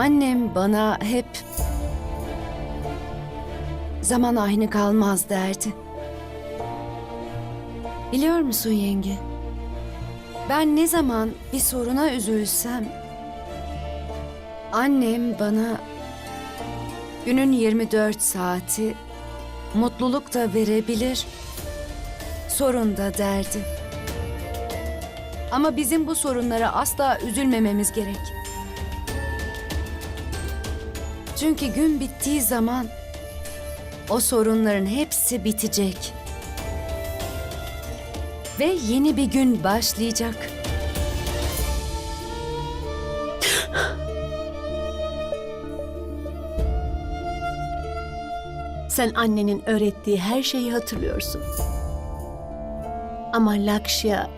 Annem bana hep zaman aynı kalmaz derdi. Biliyor musun yenge? Ben ne zaman bir soruna üzülsem annem bana günün 24 saati mutluluk da verebilir, sorun da derdi. Ama bizim bu sorunlara asla üzülmememiz gerek. Çünkü gün bittiği zaman o sorunların hepsi bitecek. Ve yeni bir gün başlayacak. Sen annenin öğrettiği her şeyi hatırlıyorsun. Ama Lakşya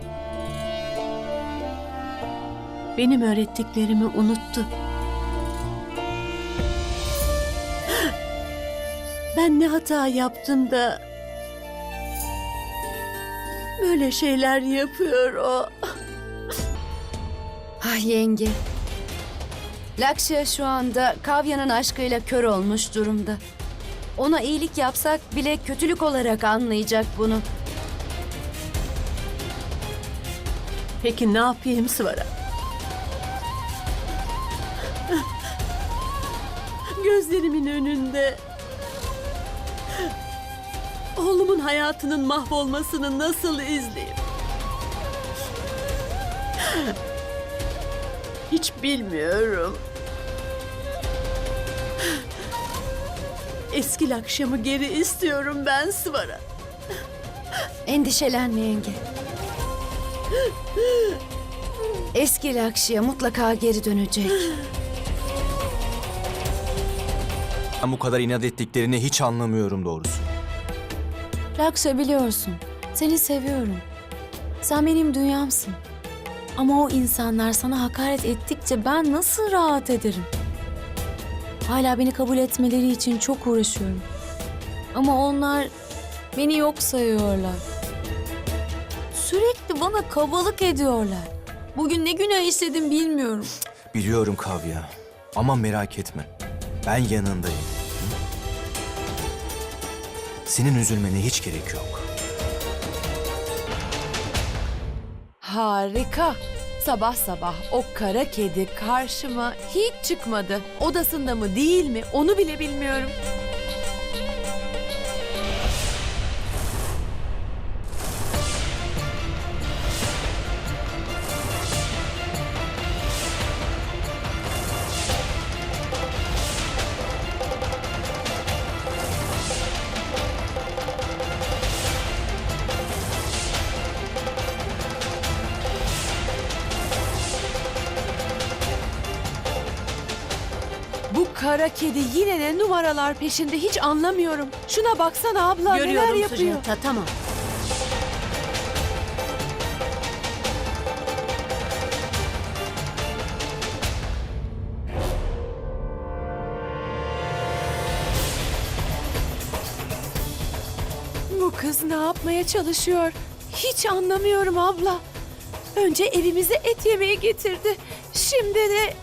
benim öğrettiklerimi unuttu. Ben ne hata yaptım da böyle şeyler yapıyor o. Ah yenge. Lakşya şu anda Kavya'nın aşkıyla kör olmuş durumda. Ona iyilik yapsak bile kötülük olarak anlayacak bunu. Peki ne yapayım Sıvara? Gözlerimin önünde oğlumun hayatının mahvolmasını nasıl izleyeyim? Hiç bilmiyorum. Eski akşamı geri istiyorum ben Sıvara. Endişelenme yenge. Eski Lakşya mutlaka geri dönecek. Ben bu kadar inat ettiklerini hiç anlamıyorum doğrusu. Lakşa biliyorsun, seni seviyorum. Sen benim dünyamsın. Ama o insanlar sana hakaret ettikçe ben nasıl rahat ederim? Hala beni kabul etmeleri için çok uğraşıyorum. Ama onlar beni yok sayıyorlar. Sürekli bana kabalık ediyorlar. Bugün ne günah işledim bilmiyorum. Biliyorum Kavya. Ama merak etme. Ben yanındayım. Senin üzülmene hiç gerek yok. Harika. Sabah sabah o kara kedi karşıma hiç çıkmadı. Odasında mı değil mi onu bile bilmiyorum. Kedi yine de numaralar peşinde hiç anlamıyorum. Şuna baksana abla neler Görüyorum yapıyor. Sujata, tamam. Bu kız ne yapmaya çalışıyor? Hiç anlamıyorum abla. Önce evimize et yemeği getirdi. Şimdi de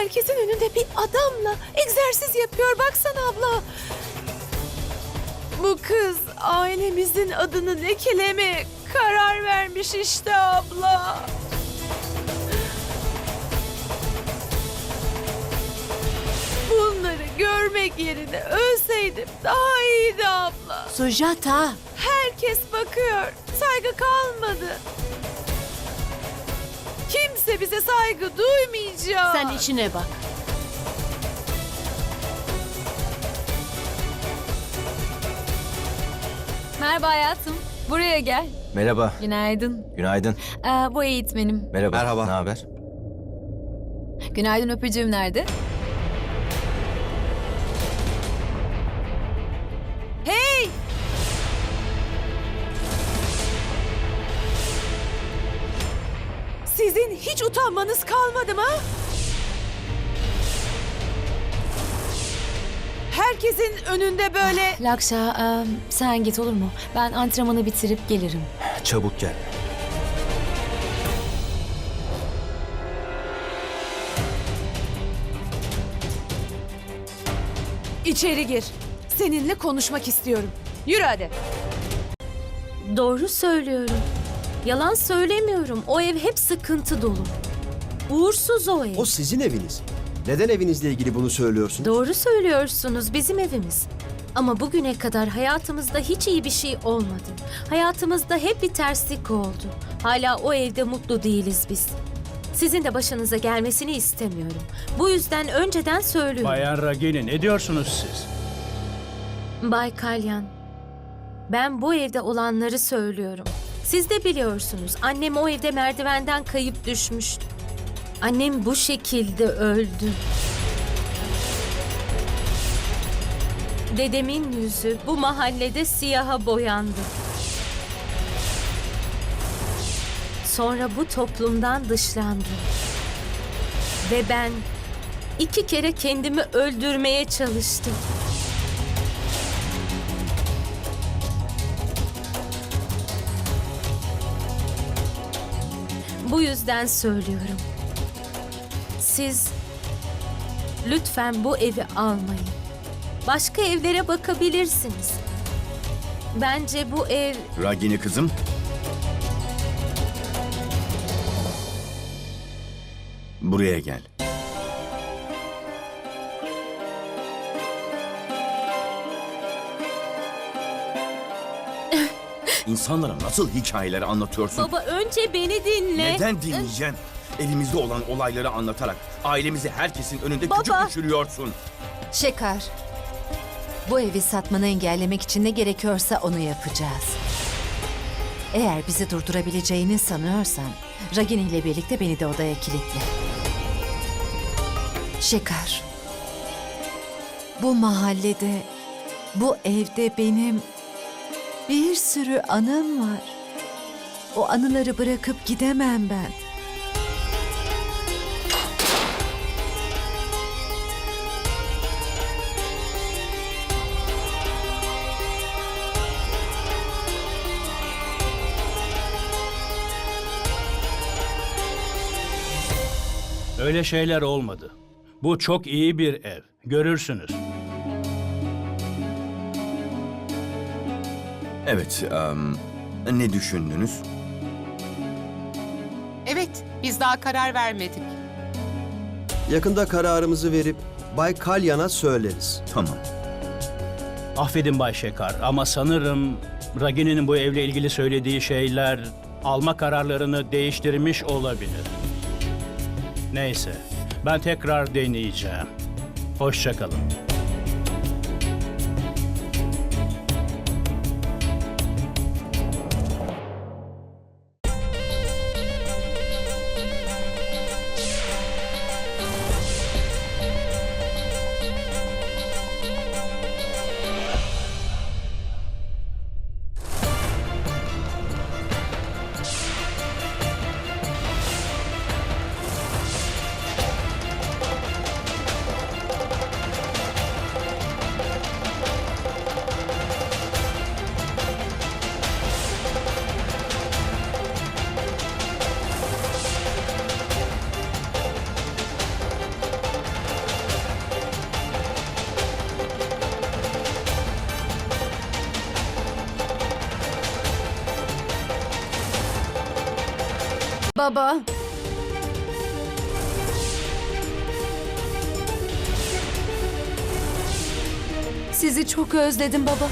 herkesin önünde bir adamla egzersiz yapıyor. Baksana abla. Bu kız ailemizin adını lekelemeye karar vermiş işte abla. Bunları görmek yerine ölseydim daha iyiydi abla. Sujata, Herkes bakıyor. Saygı kalmadı. Kimse bize saygı duymayacak. sen işine bak. Merhaba hayatım, buraya gel. Merhaba. Günaydın. Günaydın. Ee, bu eğitmenim. Merhaba. Merhaba. Ne haber? Günaydın öpücüğüm nerede? Sizin hiç utanmanız kalmadı mı? Herkesin önünde böyle Lakşa, e, sen git olur mu? Ben antrenmanı bitirip gelirim. Çabuk gel. İçeri gir. Seninle konuşmak istiyorum. Yürü hadi. Doğru söylüyorum. Yalan söylemiyorum. O ev hep sıkıntı dolu. Uğursuz o ev. O sizin eviniz. Neden evinizle ilgili bunu söylüyorsun? Doğru söylüyorsunuz. Bizim evimiz. Ama bugüne kadar hayatımızda hiç iyi bir şey olmadı. Hayatımızda hep bir terslik oldu. Hala o evde mutlu değiliz biz. Sizin de başınıza gelmesini istemiyorum. Bu yüzden önceden söylüyorum. Bayan Ragini ne diyorsunuz siz? Bay Kalyan, ben bu evde olanları söylüyorum. Siz de biliyorsunuz, annem o evde merdivenden kayıp düşmüştü. Annem bu şekilde öldü. Dedemin yüzü bu mahallede siyaha boyandı. Sonra bu toplumdan dışlandı. Ve ben iki kere kendimi öldürmeye çalıştım. Bu yüzden söylüyorum. Siz lütfen bu evi almayın. Başka evlere bakabilirsiniz. Bence bu ev Ragini kızım. Buraya gel. İnsanlara nasıl hikayeler anlatıyorsun? baba önce beni dinle. Neden dinleyeceksin? Elimizde olan olayları anlatarak ailemizi herkesin önünde Baba. küçük düşürüyorsun. Şekar, bu evi satmanı engellemek için ne gerekiyorsa onu yapacağız. Eğer bizi durdurabileceğini sanıyorsan, Ragini ile birlikte beni de odaya kilitle. Şekar, bu mahallede, bu evde benim bir sürü anım var. O anıları bırakıp gidemem ben. Öyle şeyler olmadı. Bu çok iyi bir ev. Görürsünüz. Evet, em, ne düşündünüz? Evet, biz daha karar vermedik. Yakında kararımızı verip Bay Kalyan'a söyleriz. Tamam. Affedin Bay Şekar ama sanırım Ragini'nin bu evle ilgili söylediği şeyler alma kararlarını değiştirmiş olabilir. Neyse, ben tekrar deneyeceğim. Hoşçakalın. Baba. Sizi çok özledim baba.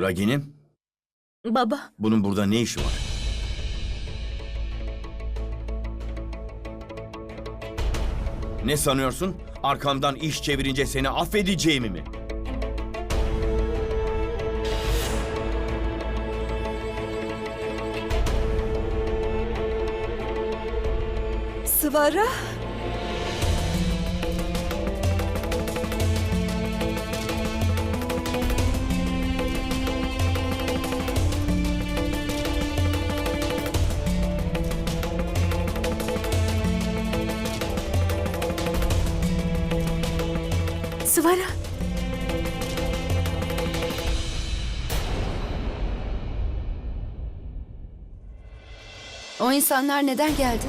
Raginim, Baba, bunun burada ne işi var? Ne sanıyorsun? Arkamdan iş çevirince seni affedeceğimi mi? Sıvara. Sıvara. O insanlar neden geldi?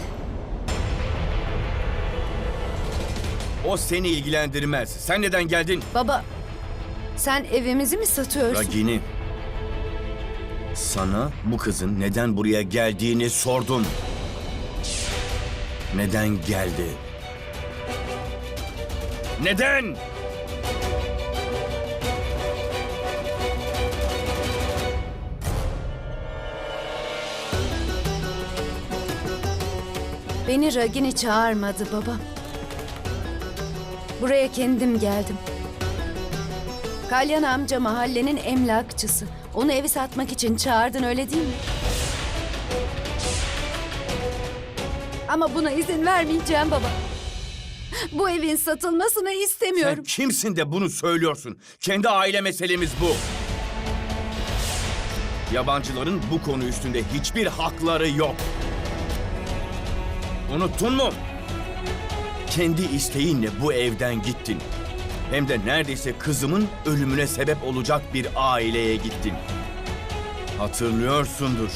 O seni ilgilendirmez. Sen neden geldin? Baba, sen evimizi mi satıyorsun? Ragini. Sana bu kızın neden buraya geldiğini sordum. Neden geldi? Neden? Beni Ragini çağırmadı baba. Buraya kendim geldim. Kalyan amca mahallenin emlakçısı. Onu evi satmak için çağırdın öyle değil mi? Ama buna izin vermeyeceğim baba. Bu evin satılmasını Sen istemiyorum. kimsin de bunu söylüyorsun? Kendi aile meselemiz bu. Yabancıların bu konu üstünde hiçbir hakları yok. Unuttun mu? Kendi isteğinle bu evden gittin. Hem de neredeyse kızımın ölümüne sebep olacak bir aileye gittin. Hatırlıyorsundur.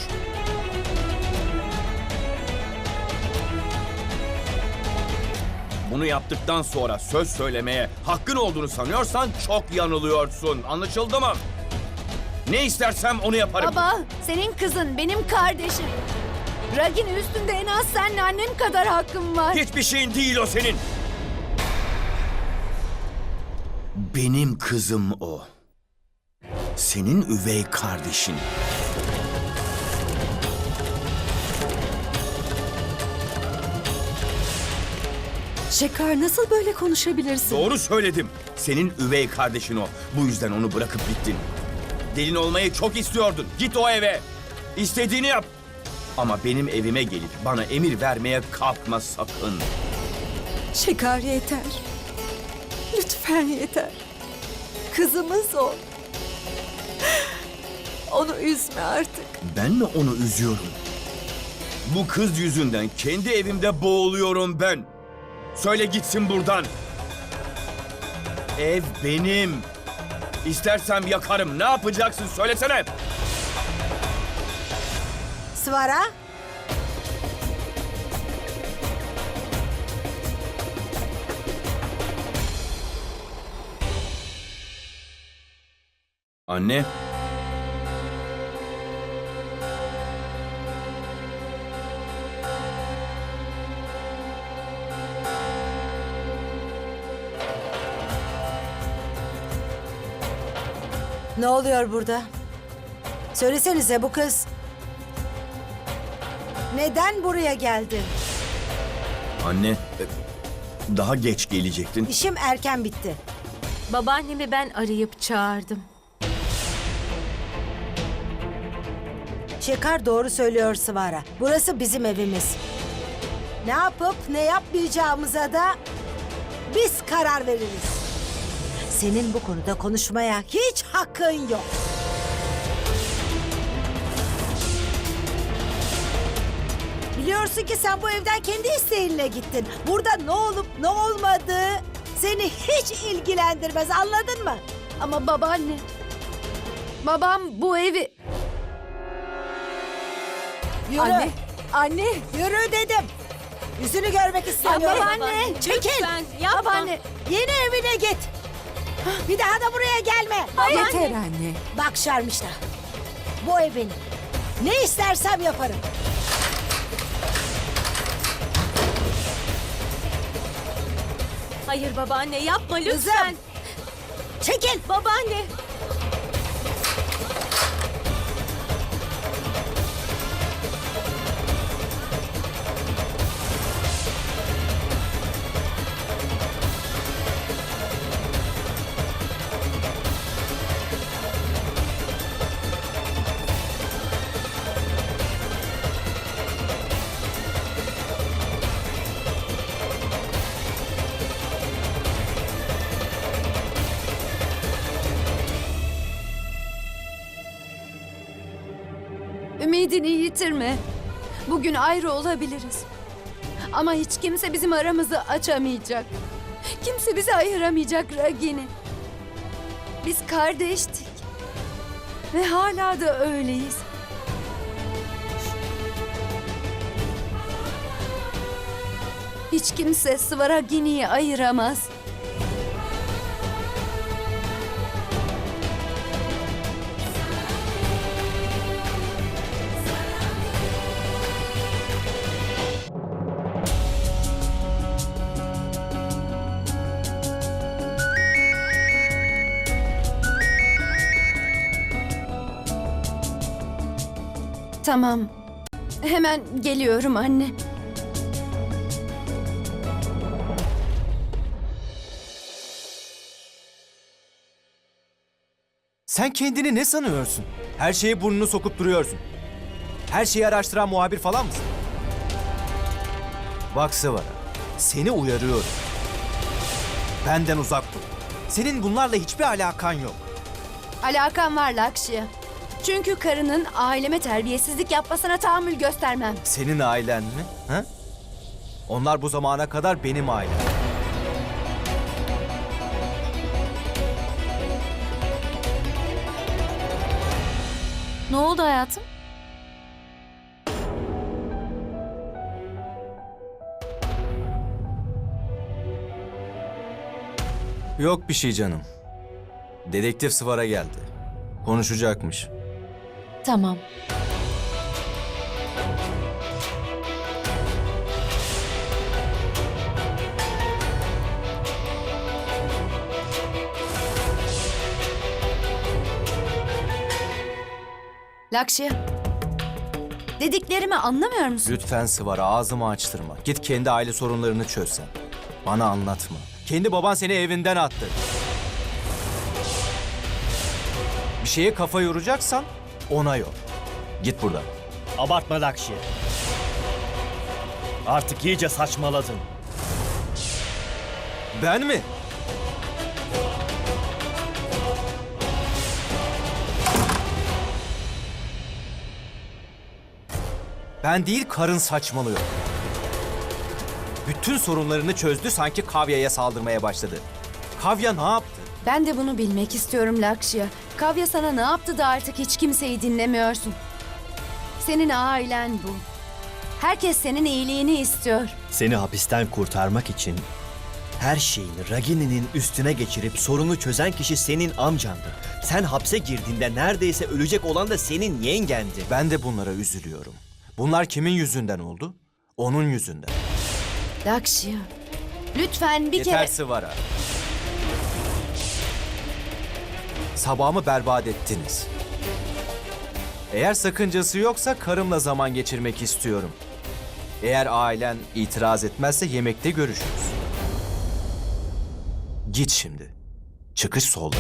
Bunu yaptıktan sonra söz söylemeye hakkın olduğunu sanıyorsan çok yanılıyorsun. Anlaşıldı mı? Ne istersem onu yaparım. Baba, senin kızın benim kardeşim. Ragini üstünde en az senle annem kadar hakkım var. Hiçbir şeyin değil o senin. Benim kızım o. Senin üvey kardeşin. Şekar nasıl böyle konuşabilirsin? Doğru söyledim. Senin üvey kardeşin o. Bu yüzden onu bırakıp gittin. Gelin olmayı çok istiyordun. Git o eve. İstediğini yap. Ama benim evime gelip bana emir vermeye kalkma sakın. Şekar yeter. Lütfen yeter. Kızımız o. Onu üzme artık. Ben mi onu üzüyorum? Bu kız yüzünden kendi evimde boğuluyorum ben. Söyle gitsin buradan. Ev benim. İstersem yakarım. Ne yapacaksın söylesene. Sıvara. Anne. Ne oluyor burada? Söylesenize bu kız. Neden buraya geldi? Anne. e, Daha geç gelecektin. İşim erken bitti. Babaannemi ben arayıp çağırdım. Şekar doğru söylüyor Sıvara. Burası bizim evimiz. Ne yapıp ne yapmayacağımıza da biz karar veririz. Senin bu konuda konuşmaya hiç hakkın yok. Biliyorsun ki sen bu evden kendi isteğinle gittin. Burada ne olup ne olmadığı seni hiç ilgilendirmez anladın mı? Ama babaanne. Babam bu evi... Yürü. Anne. Anne. Yürü dedim. Yüzünü görmek istemiyorum. babaanne. Çekil. Babaanne. Yeni evine git. Bir daha da buraya gelme. Yeter anne. Bak Şarmışta. Bu ev benim. Ne istersem yaparım. Hayır babaanne yapma lütfen. Kızım. Çekil. Babaanne. Ümidini yitirme. Bugün ayrı olabiliriz. Ama hiç kimse bizim aramızı açamayacak. Kimse bizi ayıramayacak Ragini. Biz kardeştik. Ve hala da öyleyiz. Hiç kimse Svaragini'yi ayıramaz. Tamam. Hemen geliyorum anne. Sen kendini ne sanıyorsun? Her şeye burnunu sokup duruyorsun. Her şeyi araştıran muhabir falan mısın? Bak Sıvara, seni uyarıyorum. Benden uzak dur. Senin bunlarla hiçbir alakan yok. Alakam var Lakşya. Çünkü karının aileme terbiyesizlik yapmasına tahammül göstermem. Senin ailen mi? Ha? Onlar bu zamana kadar benim ailem. Ne oldu hayatım? Yok bir şey canım. Dedektif Sıvara geldi. Konuşacakmış. Tamam. Lakşya. Dediklerimi anlamıyor musun? Lütfen Sıvara ağzımı açtırma. Git kendi aile sorunlarını çöz sen. Bana anlatma. Kendi baban seni evinden attı. Bir şeye kafa yoracaksan ona yor. Git buradan. Abartma Lakşi. Artık iyice saçmaladın. Ben mi? Ben değil karın saçmalıyor. Bütün sorunlarını çözdü sanki Kavya'ya saldırmaya başladı. Kavya ne yaptı? Ben de bunu bilmek istiyorum Lakşya. Kavya sana ne yaptı da artık hiç kimseyi dinlemiyorsun? Senin ailen bu. Herkes senin iyiliğini istiyor. Seni hapisten kurtarmak için her şeyini Ragini'nin üstüne geçirip sorunu çözen kişi senin amcandı. Sen hapse girdiğinde neredeyse ölecek olan da senin yengendi. Ben de bunlara üzülüyorum. Bunlar kimin yüzünden oldu? Onun yüzünden. Lakşya. Lütfen bir Yeter kere... Sıvara. Sabahımı berbat ettiniz. Eğer sakıncası yoksa karımla zaman geçirmek istiyorum. Eğer ailen itiraz etmezse yemekte görüşürüz. Git şimdi. Çıkış solda.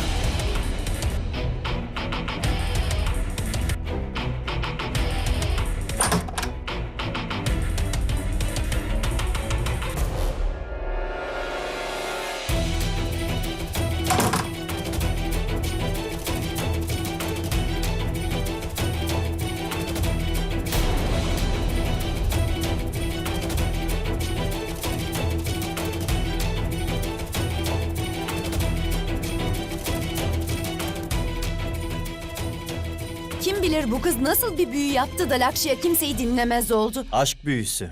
Nasıl bir büyü yaptı da Lakşya kimseyi dinlemez oldu. Aşk büyüsü.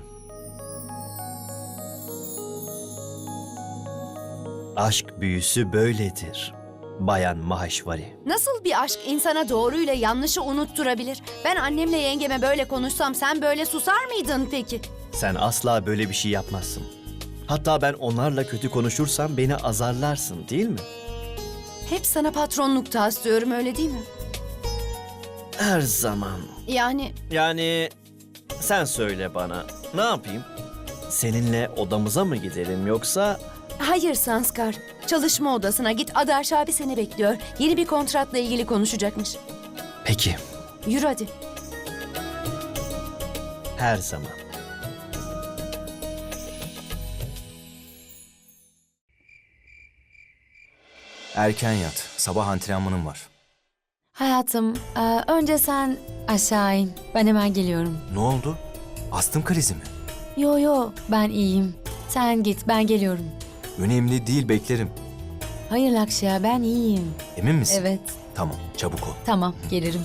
Aşk büyüsü böyledir. Bayan Maheshwari. Nasıl bir aşk insana doğruyla yanlışı unutturabilir? Ben annemle yengeme böyle konuşsam sen böyle susar mıydın peki? Sen asla böyle bir şey yapmazsın. Hatta ben onlarla kötü konuşursam beni azarlarsın değil mi? Hep sana patronluk taslıyorum öyle değil mi? Her zaman. Yani Yani sen söyle bana. Ne yapayım? Seninle odamıza mı gidelim yoksa hayır Sanskar. Çalışma odasına git Adarş abi seni bekliyor. Yeni bir kontratla ilgili konuşacakmış. Peki, Yürü hadi. her zaman. Erken yat. Sabah antrenmanım var. Hayatım, e, önce sen aşağı in. Ben hemen geliyorum. Ne oldu? Astım krizi mi? Yo yo, ben iyiyim. Sen git, ben geliyorum. Önemli değil beklerim. Hayır Lakşya, ben iyiyim. Emin misin? Evet, Tamam çabuk ol. tamam, gelirim.